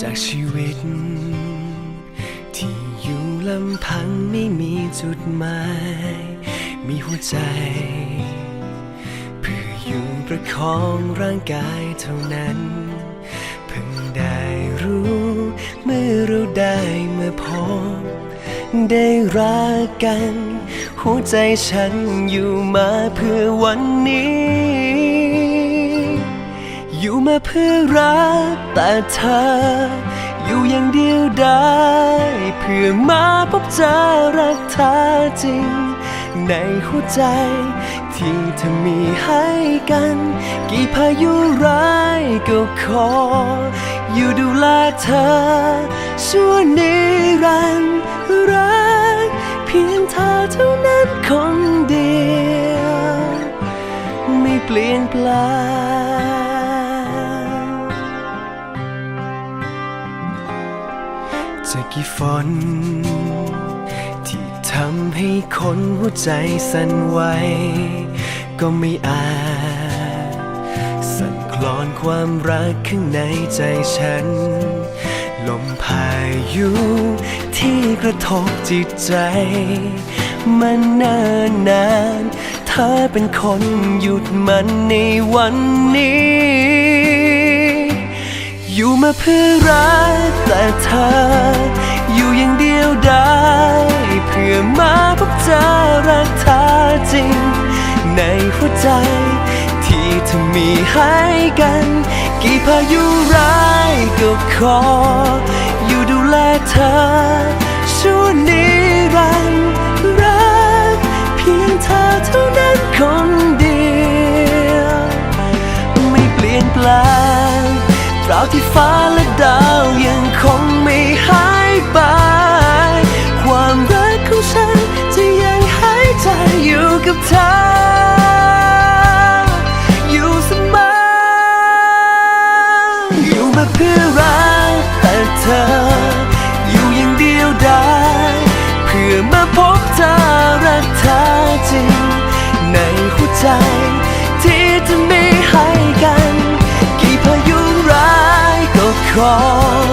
จากชีวิต ที่อยู่ลำพังไม่มีจุดหมาย มีหัวใจ เพื่ออยู่ประคองร่างกายเท่านั้น เพิ่งได้รู้เมื่อเราได้มาพบได้รักกัน หัวใจฉันอยู่มาเพื่อวันนี้ อยู่มาเพื่อรักแต่เธอ อยู่อย่างเดียวได้ เพื่อมาพบเจอรักเธอจริง ในหัวใจ ที่เธอมีให้กัน กี่พายุร้ายก็ขอ อยู่ดูแลเธอ ชั่วนิรันดร์รัก เพียงเธอเท่านั้นคนเดียว ไม่เปลี่ยนแปลง จะกี่ฝน ที่ทำให้คนหัวใจสั่นไหวก็ไม่อาจ สั่นคลอนความรักข้างในใจฉัน ลมพายุที่กระทบจิตใจ มันนานนานๆเธอเป็นคนหยุดมันในวันนี้ อยู่มาเพื่อรักแต่เธอ อยู่อย่างเดียวได้ เพื่อมาพบเจอรักเธอจริง ในหัวใจ ที่เธอมีให้กัน กี่พายุร้ายก็ขอ อยู่ดูแลเธอชั่วนิรันดร์รัก เพียงเธอเท่านั้นคนเดียว ไม่เปลี่ยนแปลง ราวที่ฟ้าและดาวยังคงไม่หายไป ความรักของฉันจะยังหายใจอยู่กับเธอ อยู่เสมอ อยู่มาเพื่อรักแต่เธอ อยู่อย่างเดียวดายเพื่อมาพบเธอรักเธอจริง ในหัวใจ ที่จะไม่ให้กัน 光